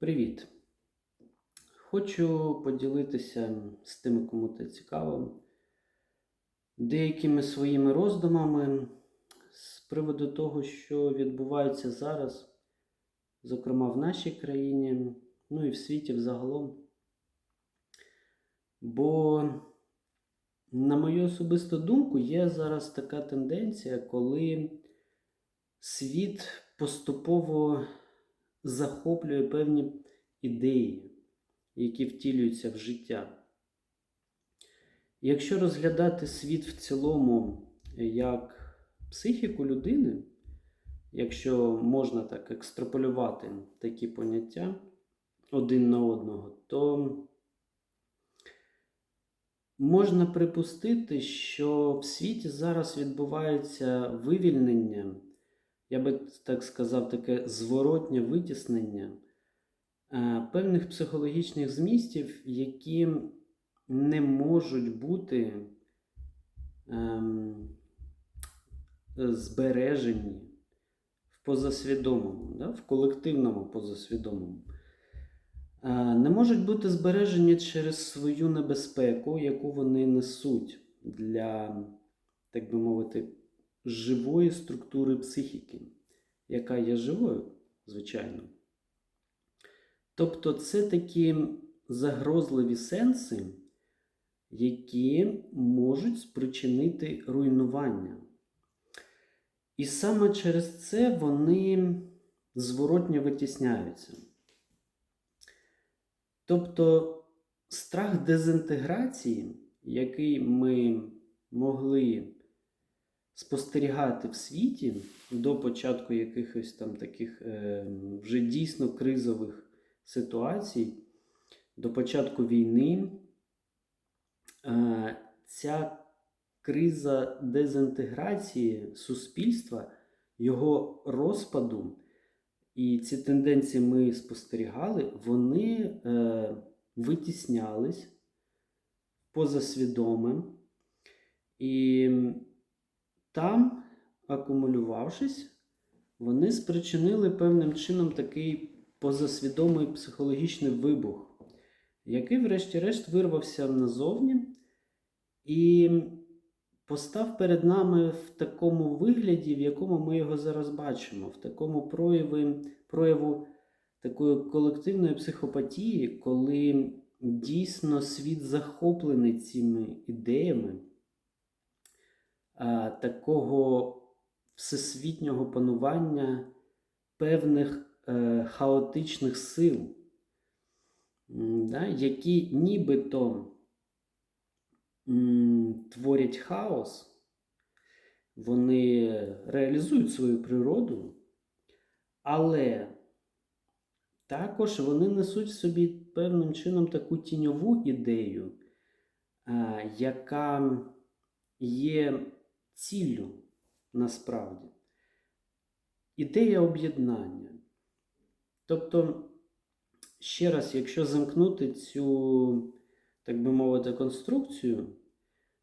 Привіт! Хочу поділитися з тими, кому це цікаво, деякими своїми роздумами з приводу того, що відбувається зараз, зокрема в нашій країні, ну і в світі взагалом. Бо, на мою особисту думку, є зараз така тенденція, коли світ поступово захоплює певні ідеї, які втілюються в життя. Якщо розглядати світ в цілому як психіку людини, якщо можна так екстраполювати такі поняття один на одного, то можна припустити, що в світі зараз відбувається вивільнення я би так сказав, таке зворотнє витіснення е, певних психологічних змістів, які не можуть бути ем, збережені в позасвідомому, в колективному позасвідомому. Е, не можуть бути збережені через свою небезпеку, яку вони несуть для, так би мовити, живої структури психіки, яка є живою, звичайно. Тобто це такі загрозливі сенси, які можуть спричинити руйнування. І саме через це вони зворотньо витісняються. Тобто страх дезінтеграції, який ми могли спостерігати в світі до початку якихось там таких е, вже дійсно кризових ситуацій, до початку війни, е, ця криза дезінтеграції суспільства, його розпаду, і ці тенденції ми спостерігали, вони е, витіснялись позасвідомим. І там, акумулювавшись, вони спричинили певним чином такий позасвідомий психологічний вибух, який, врешті-решт, вирвався назовні і постав перед нами в такому вигляді, в якому ми його зараз бачимо, в такому прояві, прояву такої колективної психопатії, коли дійсно світ захоплений цими ідеями такого всесвітнього панування певних е, хаотичних сил, які нібито творять хаос, вони реалізують свою природу, але також вони несуть в собі певним чином таку тіньову ідею, яка є ціллю насправді. Ідея об'єднання. Тобто, ще раз, якщо замкнути цю, так би мовити, конструкцію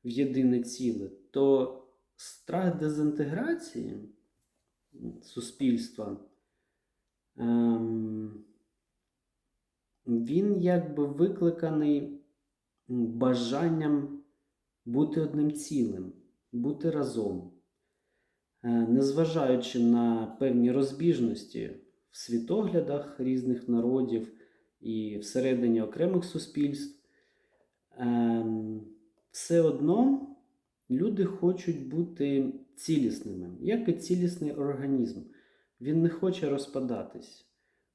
в єдине ціле, то страх дезінтеграції суспільства, ем, він якби викликаний бажанням бути одним цілим бути разом, е, незважаючи на певні розбіжності в світоглядах різних народів і всередині окремих суспільств, ем, все одно люди хочуть бути цілісними, як і цілісний організм. Він не хоче розпадатись.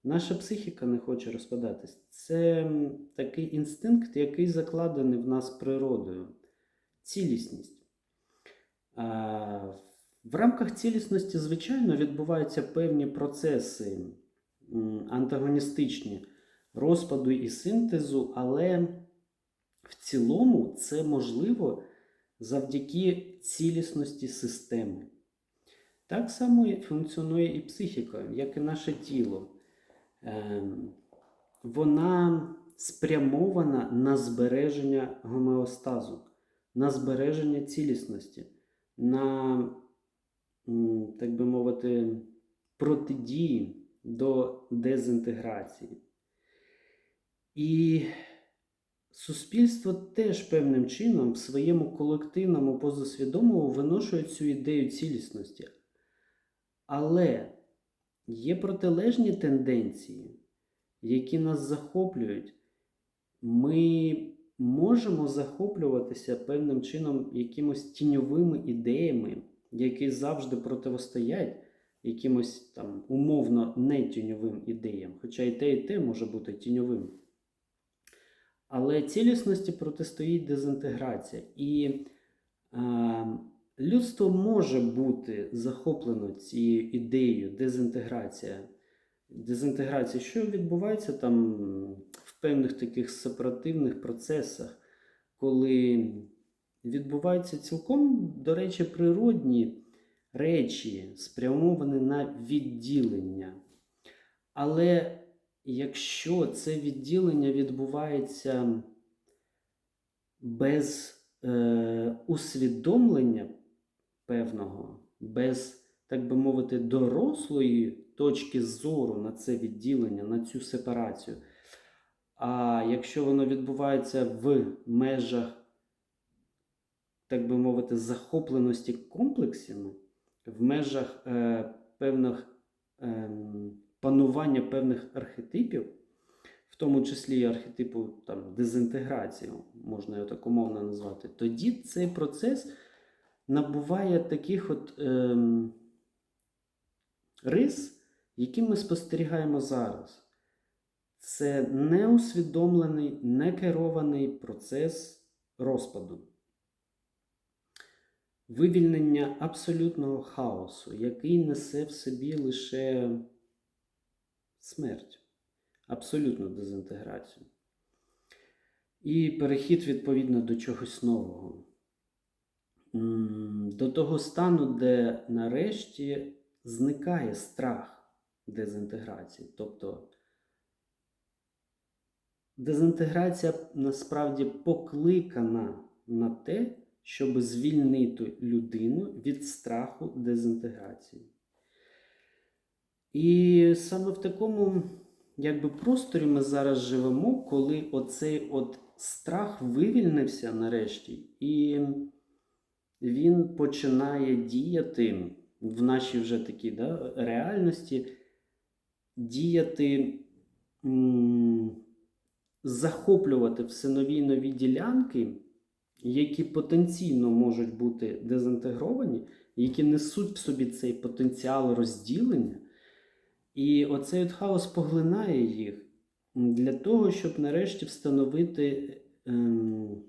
Наша психіка не хоче розпадатись. Це такий інстинкт, який закладений в нас природою. Цілісність. В рамках цілісності, звичайно, відбуваються певні процеси антагоністичні розпаду і синтезу, але в цілому це можливо завдяки цілісності системи. Так само функціонує і психіка, як і наше тіло. Ем, вона спрямована на збереження гомеостазу, на збереження цілісності на, так би мовити, протидії до дезінтеграції. І суспільство теж певним чином в своєму колективному позасвідомому виношує цю ідею цілісності. Але є протилежні тенденції, які нас захоплюють. Ми можемо захоплюватися певним чином якимось тіньовими ідеями, які завжди протистоять якимось там умовно не тіньовим ідеям, хоча і те, і те може бути тіньовим. Але цілісності протистоїть дезінтеграція. І е, людство може бути захоплено цією ідеєю дезінтеграція. Дезінтеграція, що відбувається там певних таких сепаративних процесах, коли відбуваються цілком, до речі, природні речі, спрямовані на відділення. Але якщо це відділення відбувається без е, усвідомлення певного, без, так би мовити, дорослої точки зору на це відділення, на цю сепарацію. А якщо воно відбувається в межах, так би мовити, захопленості комплексами, в межах е, певних е, панування певних архетипів, в тому числі архетипу там, дезінтеграції, можна його так умовно назвати, тоді цей процес набуває таких от е, рис, які ми спостерігаємо зараз. Це неусвідомлений, некерований процес розпаду вивільнення абсолютного хаосу, який несе в собі лише смерть, абсолютну дезінтеграцію. І перехід, відповідно, до чогось нового. До того стану, де нарешті зникає страх дезінтеграції. Тобто дезінтеграція насправді покликана на те, щоб звільнити людину від страху дезінтеграції. І саме в такому якби, просторі ми зараз живемо, коли оцей от страх вивільнився нарешті, і він починає діяти в нашій вже такій да, реальності, діяти, захоплювати все нові і нові ділянки які потенційно можуть бути дезінтегровані, які несуть в собі цей потенціал розділення. І оцей от хаос поглинає їх для того, щоб нарешті встановити, ем,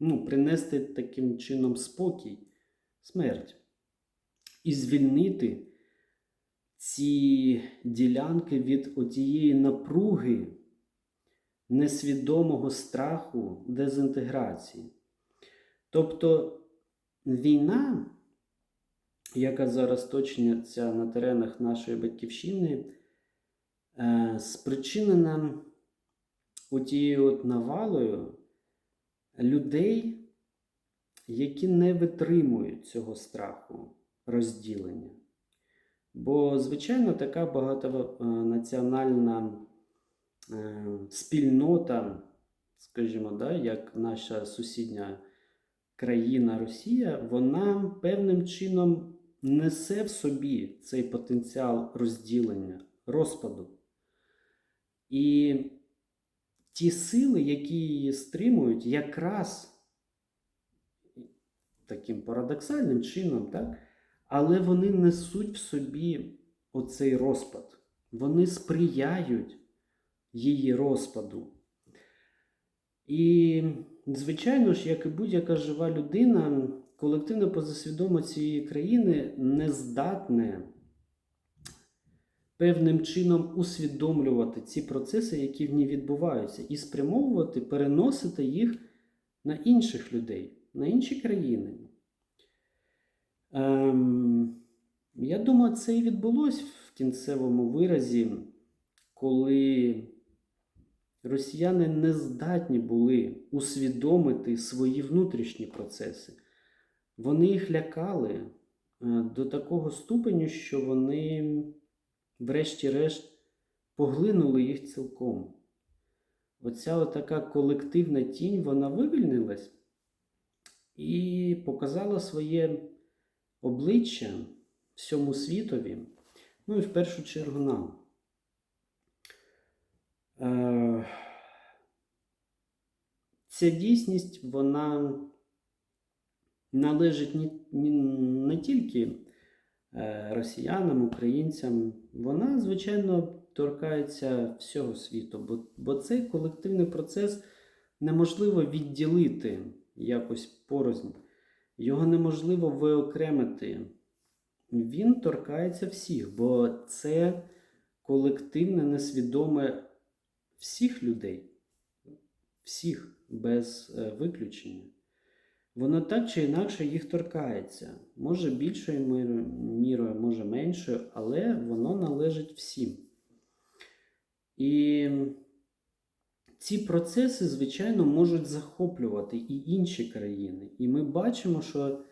ну, принести таким чином спокій, смерть. І звільнити ці ділянки від отієї напруги несвідомого страху дезінтеграції. Тобто війна, яка зараз точиться на теренах нашої батьківщини, е, спричинена отією от навалою людей, які не витримують цього страху розділення. Бо, звичайно, така багатонаціональна е, спільнота, скажімо, да, як наша сусідня країна Росія, вона певним чином несе в собі цей потенціал розділення, розпаду. І ті сили, які її стримують, якраз таким парадоксальним чином, так? але вони несуть в собі оцей розпад. Вони сприяють її розпаду. І Звичайно ж, як і будь-яка жива людина, колективне позасвідомо цієї країни не здатне певним чином усвідомлювати ці процеси, які в ній відбуваються, і спрямовувати, переносити їх на інших людей, на інші країни. Ем, Я думаю, це і відбулося в кінцевому виразі, коли росіяни не здатні були усвідомити свої внутрішні процеси. Вони їх лякали е, до такого ступеню, що вони, врешті-решт, поглинули їх цілком. оця отака колективна тінь, вона вивільнилась і показала своє обличчя всьому світові, ну і в першу чергу нам. Е, Ця дійсність, вона належить не тільки е, росіянам, українцям, вона, звичайно, торкається всього світу, бо цей колективний процес неможливо відділити якось порознь. Його неможливо виокремити. Він торкається всіх, бо це колективне, несвідоме всіх людей, всіх без е, виключення. Воно так чи інакше їх торкається. Може більшою мірою, може меншою, але воно належить всім. І ці процеси, звичайно, можуть захоплювати і інші країни. І ми бачимо, що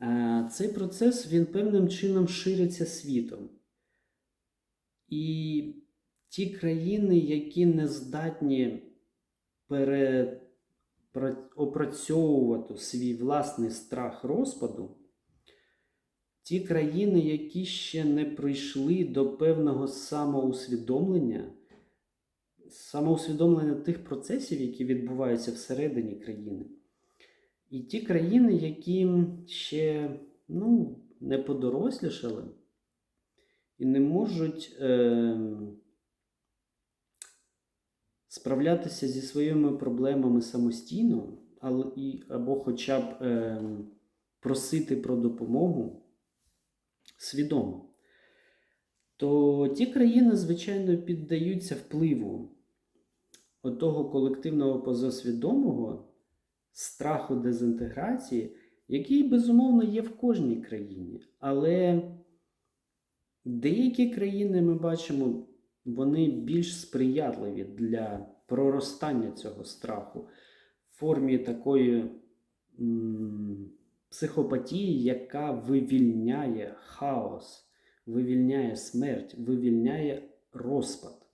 е, цей процес він певним чином шириться світом. І ті країни, які не здатні переопрацьовувати свій власний страх розпаду, ті країни, які ще не прийшли до певного самоусвідомлення, самоусвідомлення тих процесів, які відбуваються всередині країни. І ті країни, які ще ну, не подорослішали і не можуть е, справлятися зі своїми проблемами самостійно, але, і, або хоча б е, просити про допомогу свідомо, то ті країни, звичайно, піддаються впливу отого колективного позасвідомого страху дезінтеграції, який, безумовно, є в кожній країні. Але деякі країни ми бачимо, вони більш сприятливі для проростання цього страху в формі такої психопатії, яка вивільняє хаос, вивільняє смерть, вивільняє розпад.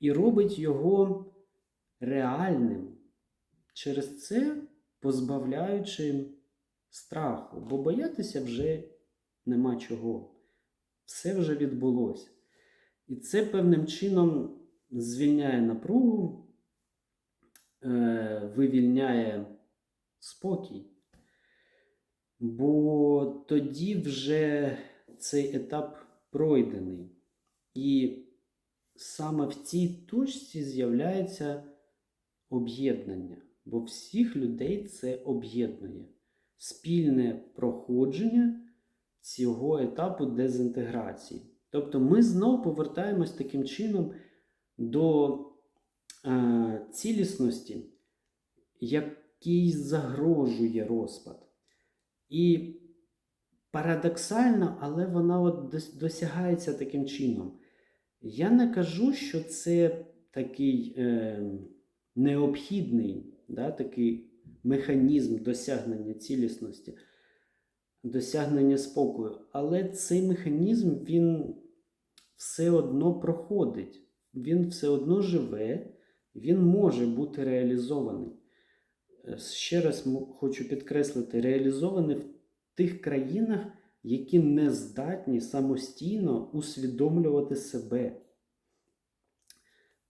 І робить його реальним, через це позбавляючи страху, бо боятися вже нема чого. Все вже відбулося. І це певним чином звільняє напругу, е, вивільняє спокій. Бо тоді вже цей етап пройдений. І саме в цій точці з'являється об'єднання, бо всіх людей це об'єднує спільне проходження цього етапу дезінтеграції. Тобто ми знову повертаємось таким чином до е, цілісності, який загрожує розпад. І парадоксально, але вона от досягається таким чином. Я не кажу, що це такий е, необхідний да, такий механізм досягнення цілісності, досягнення спокою. Але цей механізм він все одно проходить, він все одно живе, він може бути реалізований. Е, ще раз хочу підкреслити, реалізований в тих країнах, які не здатні самостійно усвідомлювати себе.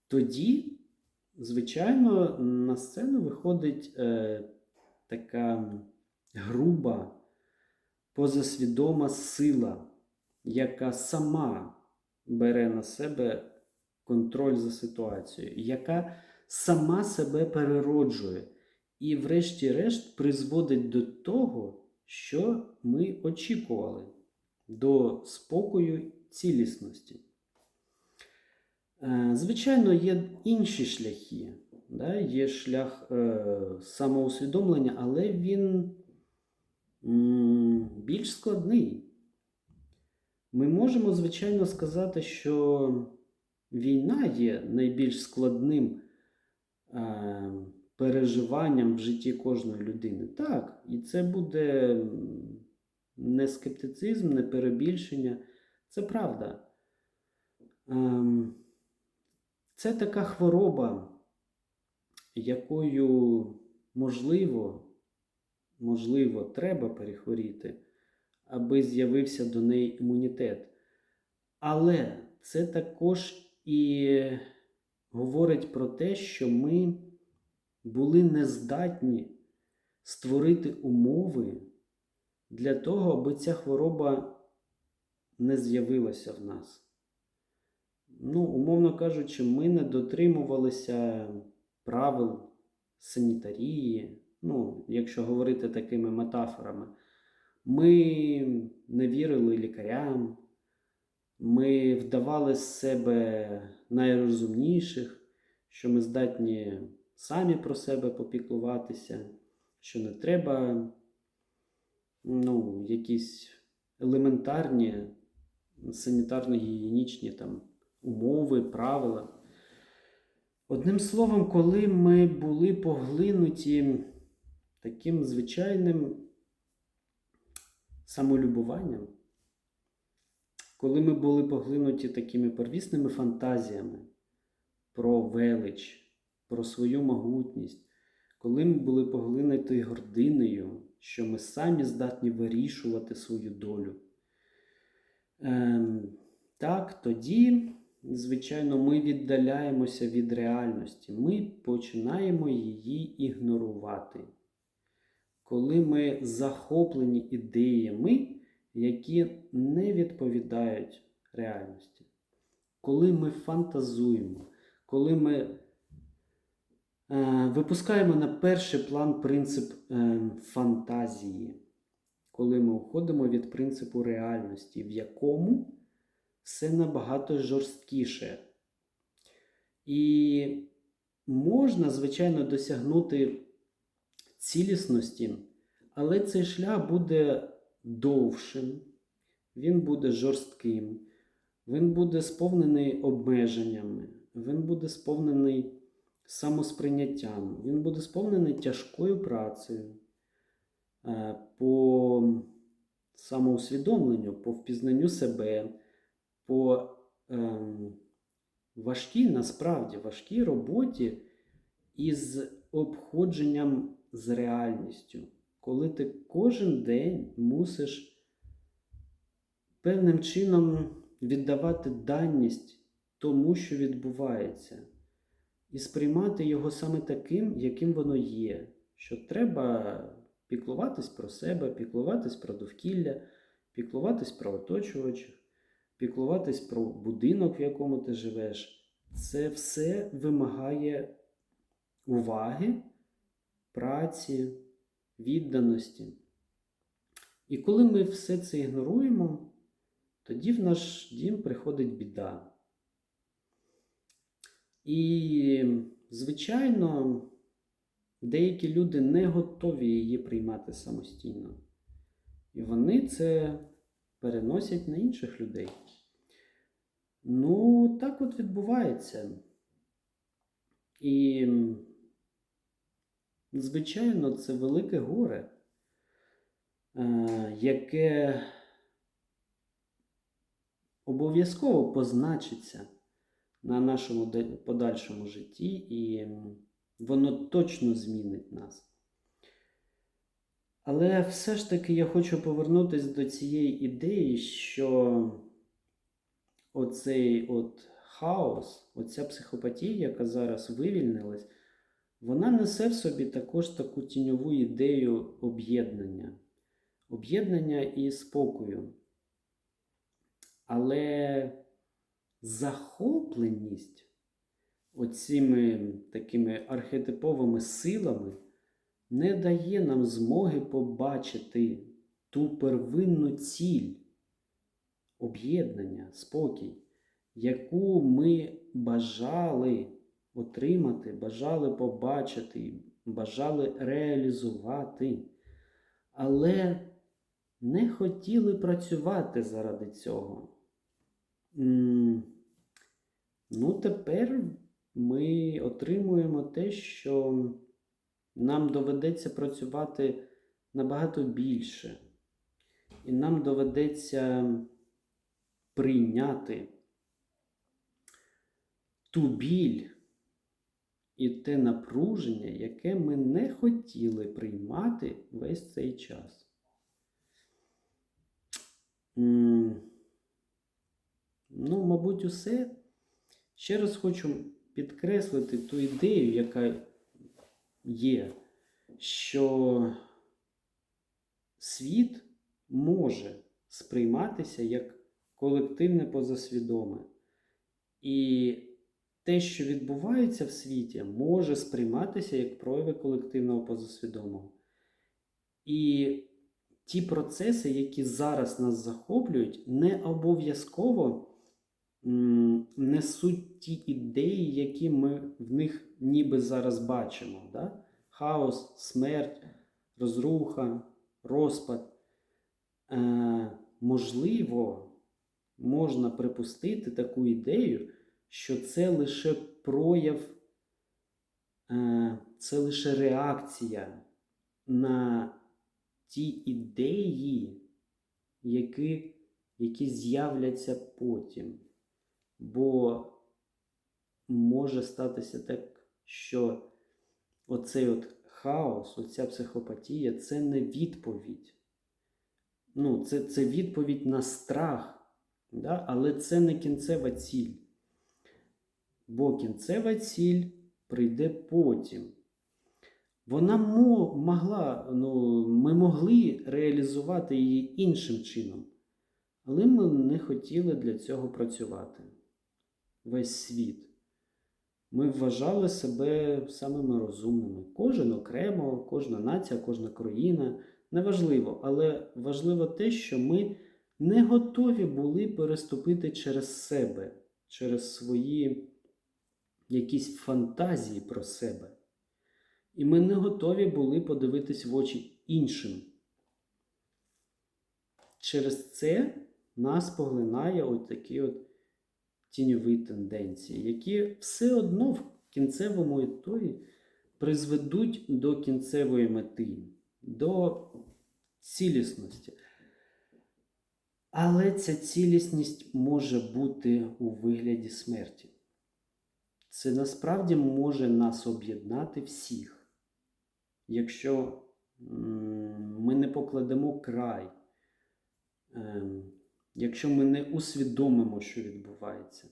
Тоді, звичайно, на сцену виходить е, така груба, позасвідома сила, яка сама бере на себе контроль за ситуацією, яка сама себе перероджує і, врешті-решт, призводить до того, що ми очікували до спокою цілісності. Е, звичайно, є інші шляхи. Да? Є шлях е, самоусвідомлення, але він більш складний. Ми можемо, звичайно, сказати, що війна є найбільш складним е, переживанням в житті кожної людини. Так, і це буде не скептицизм, не перебільшення. Це правда. Ем, Це така хвороба, якою можливо, можливо, треба перехворіти, аби з'явився до неї імунітет. Але це також і говорить про те, що ми були нездатні створити умови для того, аби ця хвороба не з'явилася в нас. Ну, умовно кажучи, ми не дотримувалися правил санітарії, ну, якщо говорити такими метафорами, ми не вірили лікарям, ми вдавали з себе найрозумніших, що ми здатні самі про себе попіклуватися, що не треба ну, якісь елементарні санітарно-гігієнічні там умови, правила. Одним словом, коли ми були поглинуті таким звичайним самолюбуванням, коли ми були поглинуті такими первісними фантазіями про велич, про свою могутність, коли ми були поглинуті гординею, що ми самі здатні вирішувати свою долю. Ем, так, тоді, звичайно, ми віддаляємося від реальності, ми починаємо її ігнорувати. Коли ми захоплені ідеями, які не відповідають реальності, коли ми фантазуємо, коли ми е, випускаємо на перший план принцип е, фантазії, коли ми уходимо від принципу реальності, в якому все набагато жорсткіше. І можна, звичайно, досягнути цілісності, але цей шлях буде довшим, він буде жорстким, він буде сповнений обмеженнями, він буде сповнений самосприйняттям, він буде сповнений тяжкою працею е, по самоусвідомленню, по впізнанню себе, по ем, важкій, насправді важкій роботі із обходженням з реальністю, коли ти кожен день мусиш певним чином віддавати даність тому, що відбувається, і сприймати його саме таким, яким воно є, що треба піклуватись про себе, піклуватись про довкілля, піклуватись про оточувачів, піклуватись про будинок, в якому ти живеш. Це все вимагає уваги, праці, відданості. І коли ми все це ігноруємо, тоді в наш дім приходить біда. І, звичайно, деякі люди не готові її приймати самостійно. І вони це переносять на інших людей. Ну, так от відбувається. І, звичайно, це велике горе, е, яке обов'язково позначиться на нашому подальшому житті, і воно точно змінить нас. Але все ж таки я хочу повернутися до цієї ідеї, що оцей от хаос, оця психопатія, яка зараз вивільнилась, вона несе в собі також таку тіньову ідею об'єднання, об'єднання і спокою. Але захопленість оціми такими архетиповими силами не дає нам змоги побачити ту первинну ціль об'єднання, спокій, яку ми бажали отримати, бажали побачити, бажали реалізувати, але не хотіли працювати заради цього. Ну, тепер ми отримуємо те, що нам доведеться працювати набагато більше. І нам доведеться прийняти ту біль і те напруження, яке ми не хотіли приймати весь цей час. Ну, мабуть, усе. Ще раз хочу підкреслити ту ідею, яка є, що світ може сприйматися як колективне позасвідоме. І те, що відбувається в світі, може сприйматися як прояви колективного позасвідомого. І ті процеси, які зараз нас захоплюють, не обов'язково несуть ті ідеї, які ми в них ніби зараз бачимо. Да? Хаос, смерть, розруха, розпад. Е, можливо, можна припустити таку ідею, що це лише прояв, е, це лише реакція на ті ідеї, які, які з'являться потім. Бо може статися так, що оцей от хаос, оця психопатія це не відповідь. Ну, це, це відповідь на страх, да? але це не кінцева ціль. Бо кінцева ціль прийде потім. Вона могла, ну, ми могли реалізувати її іншим чином, але ми не хотіли для цього працювати. Весь світ. Ми вважали себе самими розумними. Кожен окремо, кожна нація, кожна країна. Неважливо, але важливо те, що ми не готові були переступити через себе, через свої якісь фантазії про себе. І ми не готові були подивитись в очі іншим. Через це нас поглинає от такі от тіньові тенденції, які все одно в кінцевому ітогі призведуть до кінцевої мети, до цілісності. Але ця цілісність може бути у вигляді смерті. Це насправді може нас об'єднати всіх, якщо ми не покладемо край, ем, якщо ми не усвідомимо, що відбувається.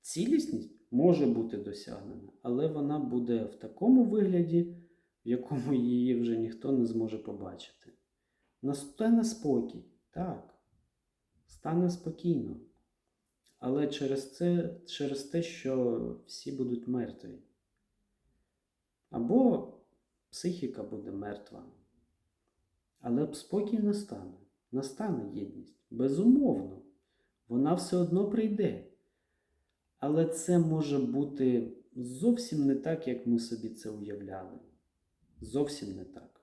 Цілісність може бути досягнена, але вона буде в такому вигляді, в якому її вже ніхто не зможе побачити. Настане спокій, так, стане спокійно. Але через це, через те, що всі будуть мертві. Або психіка буде мертва. Але спокій настане. Настане єдність. Безумовно, вона все одно прийде. Але це може бути зовсім не так, як ми собі це уявляли. Зовсім не так.